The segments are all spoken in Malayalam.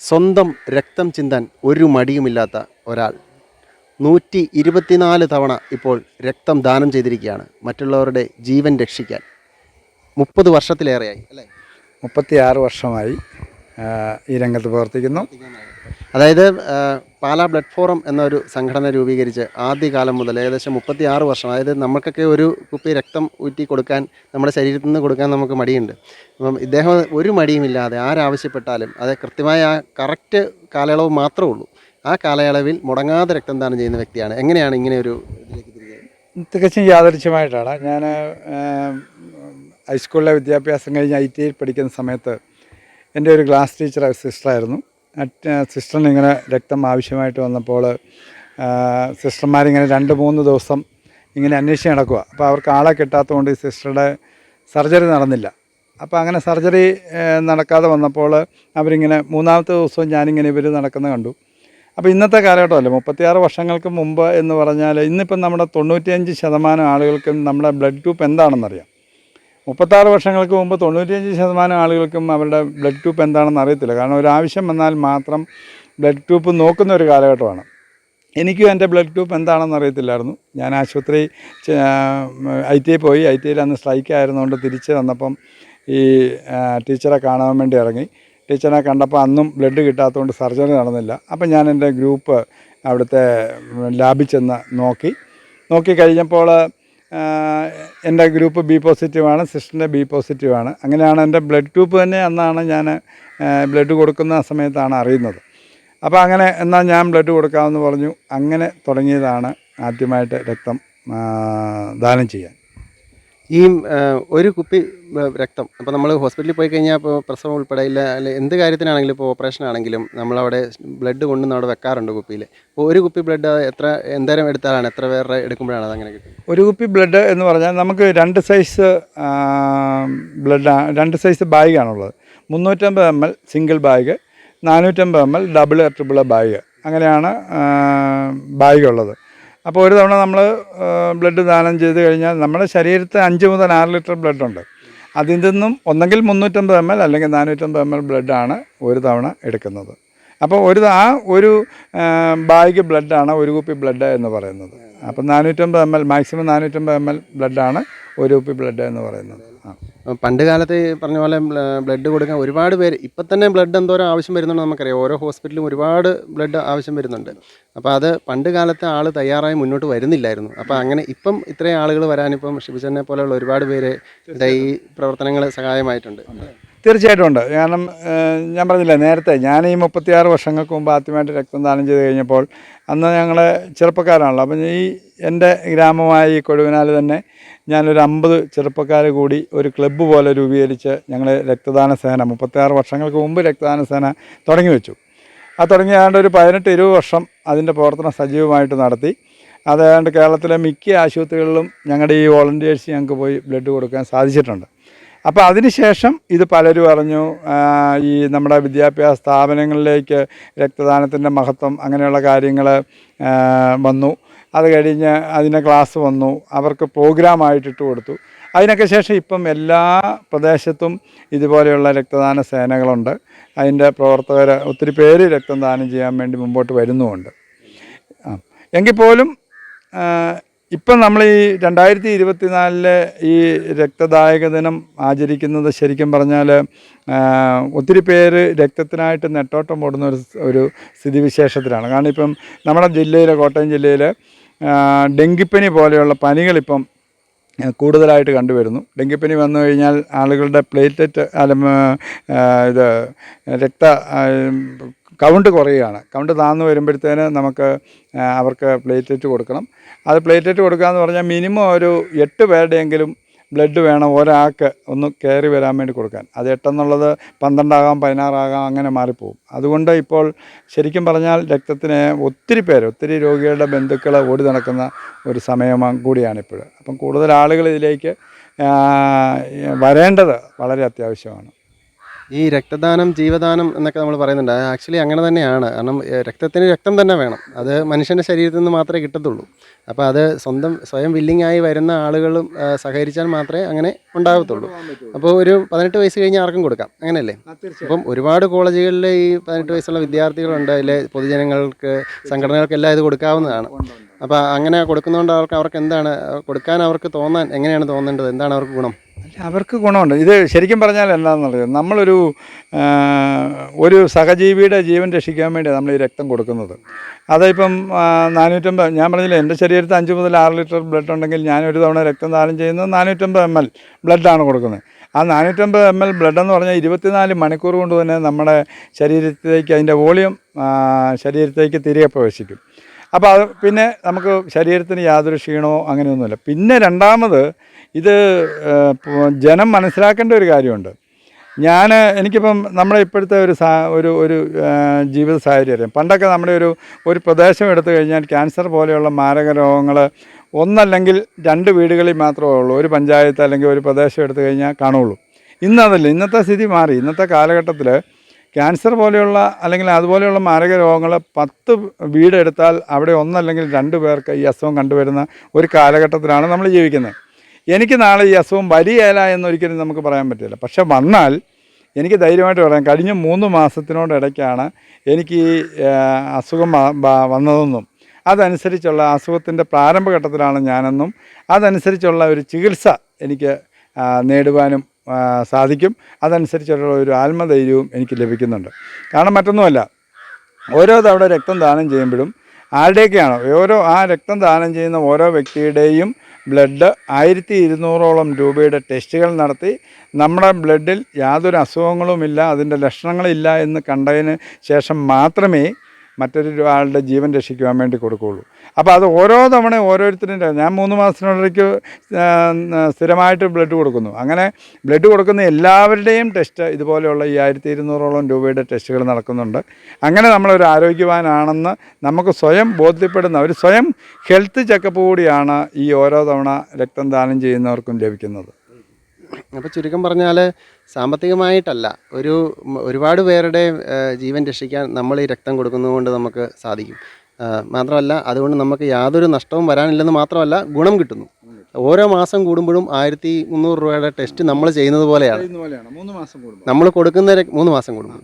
സ്വന്തം രക്തം ചിന്താൻ ഒരു മടിയുമില്ലാത്ത ഒരാൾ. നൂറ്റി ഇരുപത്തിനാല് തവണ ഇപ്പോൾ രക്തം ദാനം ചെയ്തിരിക്കുകയാണ് മറ്റുള്ളവരുടെ ജീവൻ രക്ഷിക്കാൻ. മുപ്പത് വർഷത്തിലേറെയായി അല്ലേ? മുപ്പത്തിയാറ് വർഷമായി ഈ രംഗത്ത് പ്രവർത്തിക്കുന്നു. അതായത് പാലാ ബ്ലഡ് ഫോറം എന്നൊരു സംഘടന രൂപീകരിച്ച് ആദ്യകാലം മുതൽ ഏകദേശം മുപ്പത്തി ആറ് വർഷം അതായത് നമുക്കൊക്കെ ഒരു കുപ്പി രക്തം ഊറ്റി കൊടുക്കാൻ നമ്മുടെ ശരീരത്തിൽ നിന്ന് കൊടുക്കാൻ നമുക്ക് മടിയുണ്ട്. അപ്പം ഇദ്ദേഹം ഒരു മടിയുമില്ലാതെ ആരാവശ്യപ്പെട്ടാലും അത് കൃത്യമായ ആ കറക്റ്റ് കാലയളവ് മാത്രമേ ഉള്ളൂ. ആ കാലയളവിൽ മുടങ്ങാതെ രക്തം ദാനം ചെയ്യുന്ന വ്യക്തിയാണ്. എങ്ങനെയാണ് ഇങ്ങനെ ഒരു ഇതിലേക്ക് തികച്ചും യാദൃശ്യമായിട്ടാണ്. ഞാൻ ഹൈസ്കൂളിലെ വിദ്യാഭ്യാസം കഴിഞ്ഞ് ഐ ടി പഠിക്കുന്ന സമയത്ത് എന്റെ ഒരു ക്ലാസ് ടീച്ചർ സിസ്റ്ററായിരുന്നു സിസ്റ്ററിന് ഇങ്ങനെ രക്തം ആവശ്യമായിട്ട് വന്നപ്പോൾ സിസ്റ്റർമാരിങ്ങനെ രണ്ട് മൂന്ന് ദിവസം ഇങ്ങനെ അന്വേഷിച്ച് നടക്കുക അപ്പോൾ അവർക്ക് ആളെ കിട്ടാത്തതുകൊണ്ട് ഈ സിസ്റ്ററുടെ സർജറി നടന്നില്ല. അപ്പോൾ അങ്ങനെ സർജറി നടക്കാതെ വന്നപ്പോൾ അവരിങ്ങനെ മൂന്നാമത്തെ ദിവസവും ഞാനിങ്ങനെ ഇവർ നടക്കുന്നത് കണ്ടു. അപ്പോൾ ഇന്നത്തെ കാലഘട്ടമല്ലേ? മുപ്പത്തിയാറ് വർഷങ്ങൾക്ക് മുമ്പ് എന്ന് പറഞ്ഞാൽ ഇന്നിപ്പം നമ്മുടെ തൊണ്ണൂറ്റിയഞ്ച് ശതമാനം ആളുകൾക്കും നമ്മുടെ ബ്ലഡ് ഗ്രൂപ്പ് എന്താണെന്നറിയാം. മുപ്പത്താറ് വർഷങ്ങൾക്ക് മുമ്പ് തൊണ്ണൂറ്റിയഞ്ച് ശതമാനം ആളുകൾക്കും അവരുടെ ബ്ലഡ് ഗ്രൂപ്പ് എന്താണെന്ന് അറിയത്തില്ല. കാരണം ഒരു ആവശ്യം വന്നാൽ മാത്രം ബ്ലഡ് ഗ്രൂപ്പ് നോക്കുന്ന ഒരു കാലഘട്ടമാണ്. എനിക്കും എന്റെ ബ്ലഡ് ഗ്രൂപ്പ് എന്താണെന്ന് അറിയത്തില്ലായിരുന്നു. ഞാൻ ആശുപത്രി ഐ ടി ഐ പോയി. ഐ ടി ഐയിൽ അന്ന് സ്ട്രൈക്ക് ആയിരുന്നുകൊണ്ട് തിരിച്ച് വന്നപ്പം ഈ ടീച്ചറെ കാണാൻ വേണ്ടി ഇറങ്ങി. ടീച്ചറിനെ കണ്ടപ്പോൾ അന്നും ബ്ലഡ് കിട്ടാത്തതുകൊണ്ട് സർജറി നടന്നില്ല. അപ്പം ഞാൻ എന്റെ ഗ്രൂപ്പ് അവിടുത്തെ ലാബിൽ ചെന്ന് നോക്കി. നോക്കി കഴിഞ്ഞപ്പോൾ എന്റെ ഗ്രൂപ്പ് ബി പോസിറ്റീവാണ് സിസ്റ്ററിന്റെ ബി പോസിറ്റീവാണ് അങ്ങനെയാണ് എന്റെ ബ്ലഡ് ഗ്രൂപ്പ് തന്നെ അന്നാണ് ഞാൻ ബ്ലഡ് കൊടുക്കുന്ന സമയത്താണ് അറിയുന്നത്. അപ്പോൾ അങ്ങനെ എന്നാൽ ഞാൻ ബ്ലഡ് കൊടുക്കാമെന്ന് പറഞ്ഞു. അങ്ങനെ തുടങ്ങിയതാണ് ആദ്യമായിട്ട് രക്തം ദാനം ചെയ്യാൻ. ഈ ഒരു കുപ്പി രക്തം. അപ്പോൾ നമ്മൾ ഹോസ്പിറ്റലിൽ പോയി കഴിഞ്ഞാൽ ഇപ്പോൾ പ്രസവം ഉൾപ്പെടെ ഇല്ല അല്ലെ എന്ത് കാര്യത്തിനാണെങ്കിലും ഇപ്പോൾ ഓപ്പറേഷൻ ആണെങ്കിലും നമ്മളവിടെ ബ്ലഡ് കൊണ്ടുവന്ന് അവിടെ വെക്കാറുണ്ട് കുപ്പിയിൽ അപ്പോൾ ഒരു കുപ്പി ബ്ലഡ് എത്ര എന്തേരം എടുത്താലാണ് എത്ര പേരുടെ എടുക്കുമ്പോഴാണ് അതങ്ങനെ കിട്ടുന്നത്? ഒരു കുപ്പി ബ്ലഡ് എന്ന് പറഞ്ഞാൽ നമുക്ക് രണ്ട് സൈസ് ബ്ലഡ് രണ്ട് സൈസ് ബാഗാണുള്ളത്. മുന്നൂറ്റമ്പത് എം എൽ സിംഗിൾ ബാഗ് നാനൂറ്റമ്പത് M L double triple bag. അങ്ങനെയാണ് ബാഗുള്ളത്. അപ്പോൾ ഒരു തവണ നമ്മൾ ബ്ലഡ് ദാനം ചെയ്ത് കഴിഞ്ഞാൽ നമ്മുടെ ശരീരത്തിൽ അഞ്ച് മുതൽ ആറ് ലിറ്റർ ബ്ലഡ് ഉണ്ട് അതിൽ നിന്നും ഒന്നെങ്കിൽ മുന്നൂറ്റമ്പത് എം എൽ അല്ലെങ്കിൽ നാനൂറ്റമ്പത് എം എൽ ബ്ലഡാണ് ഒരു തവണ എടുക്കുന്നത്. അപ്പോൾ ഒരു ആ ഒരു ബാഗ് ബ്ലഡാണ് ഒരു കുപ്പി ബ്ലഡ് എന്ന് പറയുന്നത്. അപ്പം നാനൂറ്റമ്പത് എം എൽ മാക്സിമം നാനൂറ്റമ്പത് എം എൽ ബ്ലഡാണ് ഒരു കുപ്പി ബ്ലഡ് എന്ന് പറയുന്നത്. പണ്ട് കാലത്ത് പറഞ്ഞ പോലെ ബ്ലഡ് കൊടുക്കാൻ ഒരുപാട് പേര് ഇപ്പം തന്നെ ബ്ലഡ് എന്തോരം ആവശ്യം വരുന്നുണ്ട് നമുക്കറിയാം. ഓരോ ഹോസ്പിറ്റലും ഒരുപാട് ബ്ലഡ് ആവശ്യം വരുന്നുണ്ട്. അപ്പോൾ അത് പണ്ട് കാലത്തെ ആൾ തയ്യാറായി മുന്നോട്ട് വരുന്നില്ലായിരുന്നു. അപ്പോൾ അങ്ങനെ ഇപ്പം ഇത്രയും ആളുകൾ വരാനിപ്പം ഷിബുചനെ പോലെയുള്ള ഒരുപാട് പേര് ഈ പ്രവർത്തനങ്ങൾ സഹായമായിട്ടുണ്ട്. തീർച്ചയായിട്ടും ഉണ്ട്. കാരണം ഞാൻ പറഞ്ഞില്ല നേരത്തെ ഞാൻ ഈ മുപ്പത്തിയാറ് വർഷങ്ങൾക്ക് മുമ്പ് ആദ്യമായിട്ട് രക്തം ദാനം ചെയ്ത് കഴിഞ്ഞപ്പോൾ അന്ന് ഞങ്ങൾ ചെറുപ്പക്കാരാണല്ലോ. അപ്പം ഈ എന്റെ ഗ്രാമമായ ഈ കൊഴുവിനാൽ തന്നെ ഞാനൊരു അമ്പത് ചെറുപ്പക്കാർ കൂടി ഒരു ക്ലബ്ബ് പോലെ രൂപീകരിച്ച് ഞങ്ങൾ രക്തദാന സേന മുപ്പത്തിയാറ് വർഷങ്ങൾക്ക് മുമ്പ് രക്തദാന സേന തുടങ്ങി വെച്ചു. ആ തുടങ്ങി ഏതാണ്ട് ഒരു പതിനെട്ട് ഇരുപത് വർഷം അതിന്റെ പ്രവർത്തനം സജീവമായിട്ട് നടത്തി. അത് കേരളത്തിലെ മിക്ക ആശുപത്രികളിലും ഞങ്ങളുടെ ഈ വോളണ്ടിയേഴ്സ് ഞങ്ങൾക്ക് പോയി ബ്ലഡ് കൊടുക്കാൻ സാധിച്ചിട്ടുണ്ട്. അപ്പോൾ അതിനുശേഷം ഇത് പലരും അറിഞ്ഞു ഈ നമ്മുടെ വിദ്യാഭ്യാസ സ്ഥാപനങ്ങളിലേക്ക് രക്തദാനത്തിന്റെ മഹത്വം അങ്ങനെയുള്ള കാര്യങ്ങൾ വന്നു. അത് കഴിഞ്ഞ് അതിന് ക്ലാസ് വന്നു. അവർക്ക് പ്രോഗ്രാമായിട്ട് ഇട്ട് കൊടുത്തു. അതിനൊക്കെ ശേഷം ഇപ്പം എല്ലാ പ്രദേശത്തും ഇതുപോലെയുള്ള രക്തദാന സേനകളുണ്ട്. അതിന്റെ പ്രവർത്തകർ ഒത്തിരി പേര് രക്തം ദാനം ചെയ്യാൻ വേണ്ടി മുമ്പോട്ട് വരുന്നുമുണ്ട്. എങ്കിൽ പോലും ഇപ്പം നമ്മൾ ഈ രണ്ടായിരത്തി ഇരുപത്തിനാലിലെ ഈ രക്തദായക ദിനം ആചരിക്കുന്നത് ശരിക്കും പറഞ്ഞാൽ ഒത്തിരി പേര് രക്തത്തിനായിട്ട് നെട്ടോട്ടം ഓടുന്ന ഒരു ഒരു സ്ഥിതിവിശേഷത്തിലാണ്. കാരണം ഇപ്പം നമ്മുടെ ജില്ലയിൽ കോട്ടയം ജില്ലയിൽ ഡെങ്കിപ്പനി പോലെയുള്ള പനികളിപ്പം കൂടുതലായിട്ട് കണ്ടുവരുന്നു. ഡെങ്കിപ്പനി വന്നു കഴിഞ്ഞാൽ ആളുകളുടെ പ്ലേറ്റ്ലെറ്റ് അല്ല ഇത് രക്ത കൗണ്ട് കുറയുകയാണ്. കൗണ്ട് താന്നു വരുമ്പോഴത്തേന് നമുക്ക് അവർക്ക് പ്ലേറ്റ്ലെറ്റ് കൊടുക്കണം. അത് പ്ലേറ്റ്ലെറ്റ് കൊടുക്കുക എന്ന് പറഞ്ഞാൽ മിനിമം ഒരു എട്ട് പേരുടെയെങ്കിലും ബ്ലഡ് വേണം ഒരാൾക്ക് ഒന്ന് കയറി വരാൻ വേണ്ടി കൊടുക്കാൻ. അത് എട്ടെന്നുള്ളത് പന്ത്രണ്ടാകാം പതിനാറാകാം അങ്ങനെ മാറിപ്പോവും. അതുകൊണ്ട് ഇപ്പോൾ ശരിക്കും പറഞ്ഞാൽ രക്തത്തിന് ഒത്തിരി പേര് ഒത്തിരി രോഗികളുടെ ബന്ധുക്കൾ ഓടി നടക്കുന്ന ഒരു സമയം കൂടിയാണ് ഇപ്പോൾ അപ്പം കൂടുതൽ ആളുകൾ ഇതിലേക്ക് വരേണ്ടത് വളരെ അത്യാവശ്യമാണ്. ഈ രക്തദാനം ജീവദാനം എന്നൊക്കെ നമ്മൾ പറയുന്നുണ്ട്. ആക്ച്വലി അങ്ങനെ തന്നെയാണ്. കാരണം രക്തത്തിന് രക്തം തന്നെ വേണം. അത് മനുഷ്യന്റെ ശരീരത്തിൽ നിന്ന് മാത്രമേ കിട്ടത്തുള്ളൂ. അപ്പോൾ അത് സ്വന്തം സ്വയം വില്ലിംഗ് ആയി വരുന്ന ആളുകളും സഹകരിച്ചാൽ മാത്രമേ അങ്ങനെ ഉണ്ടാകത്തുള്ളൂ അപ്പോൾ ഒരു പതിനെട്ട് വയസ്സ് കഴിഞ്ഞ് ആർക്കും കൊടുക്കാം. അങ്ങനെയല്ലേ? അപ്പം ഒരുപാട് കോളേജുകളിൽ ഈ പതിനെട്ട് വയസ്സുള്ള വിദ്യാർത്ഥികളുണ്ട്. അതിലെ പൊതുജനങ്ങൾക്ക് സംഘടനകൾക്കെല്ലാം ഇത് കൊടുക്കാവുന്നതാണ്. അപ്പോൾ അങ്ങനെ കൊടുക്കുന്നതുകൊണ്ട് അവർക്ക് അവർക്ക് എന്താണ് കൊടുക്കാൻ അവർക്ക് തോന്നാൻ എങ്ങനെയാണ് തോന്നേണ്ടത്? എന്താണ് അവർക്ക് ഗുണം? അവർക്ക് ഗുണമുണ്ട്. ഇത് ശരിക്കും പറഞ്ഞാൽ എന്താണെന്നുള്ളത് നമ്മളൊരു ഒരു സഹജീവിയുടെ ജീവൻ രക്ഷിക്കാൻ വേണ്ടി നമ്മൾ ഈ രക്തം കൊടുക്കുന്നത്. അതിപ്പം നാനൂറ്റമ്പത് ഞാൻ പറഞ്ഞില്ലേ എന്റെ ശരീരത്തിൽ അഞ്ച് മുതൽ ആറ് ലിറ്റർ ബ്ലഡ് ഉണ്ടെങ്കിൽ ഞാൻ ഒരു തവണ രക്തം ദാനം ചെയ്യുന്നത് നാനൂറ്റമ്പത് എം എൽ ബ്ലഡാണ് കൊടുക്കുന്നത്. ആ നാനൂറ്റമ്പത് എം എൽ ബ്ലഡ് എന്ന് പറഞ്ഞാൽ ഇരുപത്തിനാല് മണിക്കൂർ കൊണ്ട് തന്നെ നമ്മുടെ ശരീരത്തിലേക്ക് അതിന്റെ വോളിയം ശരീരത്തേക്ക് തിരികെ പ്രവേശിക്കും. അപ്പോൾ അത് പിന്നെ നമുക്ക് ശരീരത്തിന് യാതൊരു ക്ഷീണമോ അങ്ങനെയൊന്നുമില്ല. പിന്നെ രണ്ടാമത് ഇത് ജനം മനസ്സിലാക്കേണ്ട ഒരു കാര്യമുണ്ട്. ഞാൻ എനിക്കിപ്പം നമ്മുടെ ഇപ്പോഴത്തെ ഒരു സാ ഒരു ഒരു ജീവിത സാഹചര്യം പണ്ടൊക്കെ നമ്മുടെ ഒരു ഒരു പ്രദേശം എടുത്തു കഴിഞ്ഞാൽ ക്യാൻസർ പോലെയുള്ള മാരക രോഗങ്ങൾ ഒന്നല്ലെങ്കിൽ രണ്ട് വീടുകളിൽ മാത്രമേ ഉള്ളൂ. ഒരു പഞ്ചായത്ത് അല്ലെങ്കിൽ ഒരു പ്രദേശം എടുത്തു കഴിഞ്ഞാൽ കാണുള്ളൂ ഇന്നതല്ല ഇന്നത്തെ സ്ഥിതി മാറി. ഇന്നത്തെ കാലഘട്ടത്തിൽ ക്യാൻസർ പോലെയുള്ള അല്ലെങ്കിൽ അതുപോലെയുള്ള മാരക രോഗങ്ങൾ പത്ത് വീടെടുത്താൽ അവിടെ ഒന്നല്ലെങ്കിൽ രണ്ട് പേർക്ക് ഈ അസുഖം കണ്ടുവരുന്ന ഒരു കാലഘട്ടത്തിലാണ് നമ്മൾ ജീവിക്കുന്നത്. എനിക്ക് നാളെ ഈ അസുഖം വരികയില്ല എന്നൊരിക്കലും നമുക്ക് പറയാൻ പറ്റില്ല. പക്ഷെ വന്നാൽ എനിക്ക് ധൈര്യമായിട്ട് പറയാം. കഴിഞ്ഞ മൂന്ന് മാസത്തിനോടിടയ്ക്കാണ് എനിക്ക് ഈ അസുഖം വന്നതെന്നും അതനുസരിച്ചുള്ള അസുഖത്തിന്റെ പ്രാരംഭഘട്ടത്തിലാണ് ഞാനെന്നും അതനുസരിച്ചുള്ള ഒരു ചികിത്സ എനിക്ക് നേടുവാനും സാധിക്കും. അതനുസരിച്ചുള്ള ഒരു ആത്മധൈര്യവും എനിക്ക് ലഭിക്കുന്നുണ്ട്. കാരണം മറ്റൊന്നുമല്ല ഓരോ തവണ രക്തം ദാനം ചെയ്യുമ്പോഴും ആരുടെയൊക്കെയാണോ ഓരോ ആ രക്തം ദാനം ചെയ്യുന്ന ഓരോ വ്യക്തിയുടെയും ബ്ലഡ് ആയിരത്തി ഇരുന്നൂറോളം രൂപയുടെ ടെസ്റ്റുകൾ നടത്തി നമ്മുടെ ബ്ലഡിൽ യാതൊരു അസുഖങ്ങളുമില്ല അതിന്റെ ലക്ഷണങ്ങളില്ല എന്ന് കണ്ടതിന് ശേഷം മാത്രമേ മറ്റൊരു ആളുടെ ജീവൻ രക്ഷിക്കുവാൻ വേണ്ടി കൊടുക്കുകയുള്ളൂ. അപ്പോൾ അത് ഓരോ തവണ ഓരോരുത്തരും ഞാൻ മൂന്ന് മാസത്തിനിടയ്ക്ക് സ്ഥിരമായിട്ട് ബ്ലഡ് കൊടുക്കുന്നു. അങ്ങനെ ബ്ലഡ് കൊടുക്കുന്ന എല്ലാവരുടെയും ടെസ്റ്റ് ഇതുപോലെയുള്ള ഈ ആയിരത്തി ഇരുന്നൂറോളം രൂപയുടെ ടെസ്റ്റുകൾ നടക്കുന്നുണ്ട്. അങ്ങനെ നമ്മളൊരു ആരോഗ്യവാനാണെന്ന് നമുക്ക് സ്വയം ബോധ്യപ്പെടുന്ന ഒരു സ്വയം ഹെൽത്ത് ചെക്കപ്പ് കൂടിയാണ് ഈ ഓരോ തവണ രക്തം ദാനം ചെയ്യുന്നവർക്കും ലഭിക്കുന്നത്. അപ്പോൾ ചുരുക്കം പറഞ്ഞാൽ സാമ്പത്തികമായിട്ടല്ല ഒരു ഒരുപാട് പേരുടെ ജീവൻ രക്ഷിക്കാൻ നമ്മൾ ഈ രക്തം കൊടുക്കുന്നതുകൊണ്ട് നമുക്ക് സാധിക്കും. മാത്രമല്ല അതുകൊണ്ട് നമുക്ക് യാതൊരു നഷ്ടവും വരാനില്ലെന്ന് മാത്രമല്ല ഗുണം കിട്ടുന്നു. ഓരോ മാസം കൂടുമ്പോഴും ആയിരത്തി മുന്നൂറ് രൂപയുടെ ടെസ്റ്റ് നമ്മൾ ചെയ്യുന്നത് പോലെയാണ്. നമ്മൾ കൊടുക്കുന്ന മൂന്ന് മാസം കൂടുമ്പോൾ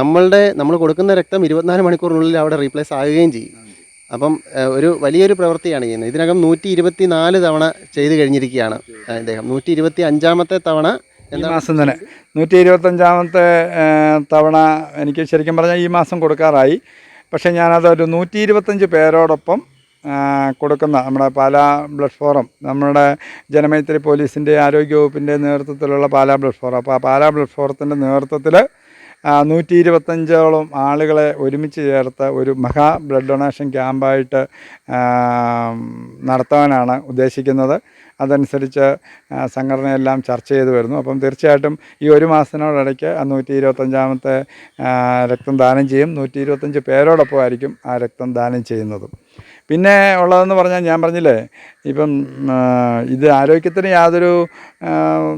നമ്മളുടെ നമ്മൾ കൊടുക്കുന്ന രക്തം ഇരുപത്തിനാല് മണിക്കൂറിനുള്ളിൽ അവിടെ റീപ്ലേസ് ആകുകയും ചെയ്യും. അപ്പം ഒരു വലിയൊരു പ്രവൃത്തിയാണ് ചെയ്യുന്നത്. ഇതിനകം നൂറ്റി ഇരുപത്തി നാല് തവണ ചെയ്ത് കഴിഞ്ഞിരിക്കുകയാണ് ഇദ്ദേഹം. നൂറ്റി ഇരുപത്തി അഞ്ചാമത്തെ തവണ ഈ മാസം തന്നെ. നൂറ്റി ഇരുപത്തഞ്ചാമത്തെ തവണ എനിക്ക് ശരിക്കും പറഞ്ഞാൽ ഈ മാസം കൊടുക്കാറായി. പക്ഷേ ഞാനതൊരു നൂറ്റി ഇരുപത്തഞ്ച് പേരോടൊപ്പം കൊടുക്കുന്ന നമ്മുടെ പാലാ ബ്ലഡ് ഫോറം നമ്മുടെ ജനമൈത്രി പോലീസിന്റെ ആരോഗ്യവകുപ്പിന്റെ നേതൃത്വത്തിലുള്ള പാലാ ബ്ലഡ് ഫോറം. അപ്പോൾ ആ പാലാ ബ്ലഡ് ഫോറത്തിന്റെ നേതൃത്വത്തിൽ നൂറ്റി ഇരുപത്തഞ്ചോളം ആളുകളെ ഒരുമിച്ച് ചേർത്ത് ഒരു മഹാ ബ്ലഡ് ഡൊണേഷൻ ക്യാമ്പായിട്ട് നടത്താനാണ് ഉദ്ദേശിക്കുന്നത്. അതനുസരിച്ച് സംഘടനയെല്ലാം ചർച്ച ചെയ്തു വരുന്നു. അപ്പം തീർച്ചയായിട്ടും ഈ ഒരു മാസത്തിനോടിടയ്ക്ക് നൂറ്റി ഇരുപത്തഞ്ചാമത്തെ രക്തം ദാനം ചെയ്യും. നൂറ്റി ഇരുപത്തഞ്ച് പേരോടൊപ്പം ആയിരിക്കും ആ രക്തം ദാനം ചെയ്യുന്നതും. പിന്നെ ഉള്ളതെന്ന് പറഞ്ഞാൽ ഞാൻ പറഞ്ഞില്ലേ ഇപ്പം ഇത് ആരോഗ്യത്തിന് യാതൊരു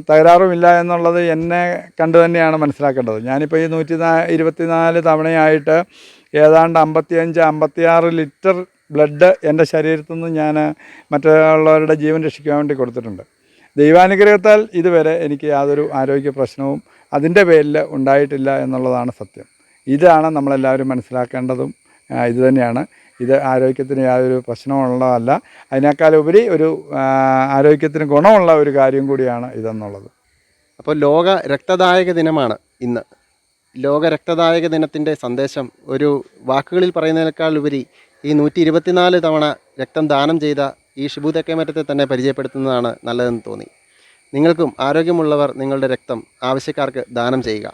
തകരാറുമില്ല എന്നുള്ളത് എന്നെ കണ്ടു തന്നെയാണ് മനസ്സിലാക്കേണ്ടത്. ഞാനിപ്പോൾ ഈ നൂറ്റി നാ ഇരുപത്തിനാല് തവണയായിട്ട് ഏതാണ്ട് അമ്പത്തിയഞ്ച് അമ്പത്തിയാറ് ലിറ്റർ ബ്ലഡ് എന്റെ ശരീരത്തിൽ നിന്ന് ഞാൻ മറ്റുള്ളവരുടെ ജീവൻ രക്ഷിക്കാൻ വേണ്ടി കൊടുത്തിട്ടുണ്ട്. ദൈവാനുഗ്രഹത്താൽ ഇതുവരെ എനിക്ക് യാതൊരു ആരോഗ്യ പ്രശ്നവും അതിന്റെ പേരിൽ ഉണ്ടായിട്ടില്ല എന്നുള്ളതാണ് സത്യം. ഇതാണ് നമ്മളെല്ലാവരും മനസ്സിലാക്കേണ്ടതും ആ, ഇത് ആരോഗ്യത്തിന് യാതൊരു പ്രശ്നമുള്ളതല്ല. അതിനേക്കാൾ ഉപരി ഒരു ആരോഗ്യത്തിന് ഗുണമുള്ള ഒരു കാര്യം കൂടിയാണ് ഇതെന്നുള്ളത്. അപ്പോൾ ലോക രക്തദായക ദിനമാണ് ഇന്ന്. ലോക രക്തദായക ദിനത്തിന്റെ സന്ദേശം ഒരു വാക്കുകളിൽ പറയുന്നതിനേക്കാൾ ഉപരി ഈ നൂറ്റി ഇരുപത്തിനാല് തവണ രക്തം ദാനം ചെയ്ത ഈ ഷിബു തെക്കേമറ്റത്തെ തന്നെ പരിചയപ്പെടുത്തുന്നതാണ് നല്ലതെന്ന് തോന്നി. നിങ്ങൾക്കും ആരോഗ്യമുള്ളവർ നിങ്ങളുടെ രക്തം ആവശ്യക്കാർക്ക് ദാനം ചെയ്യുക.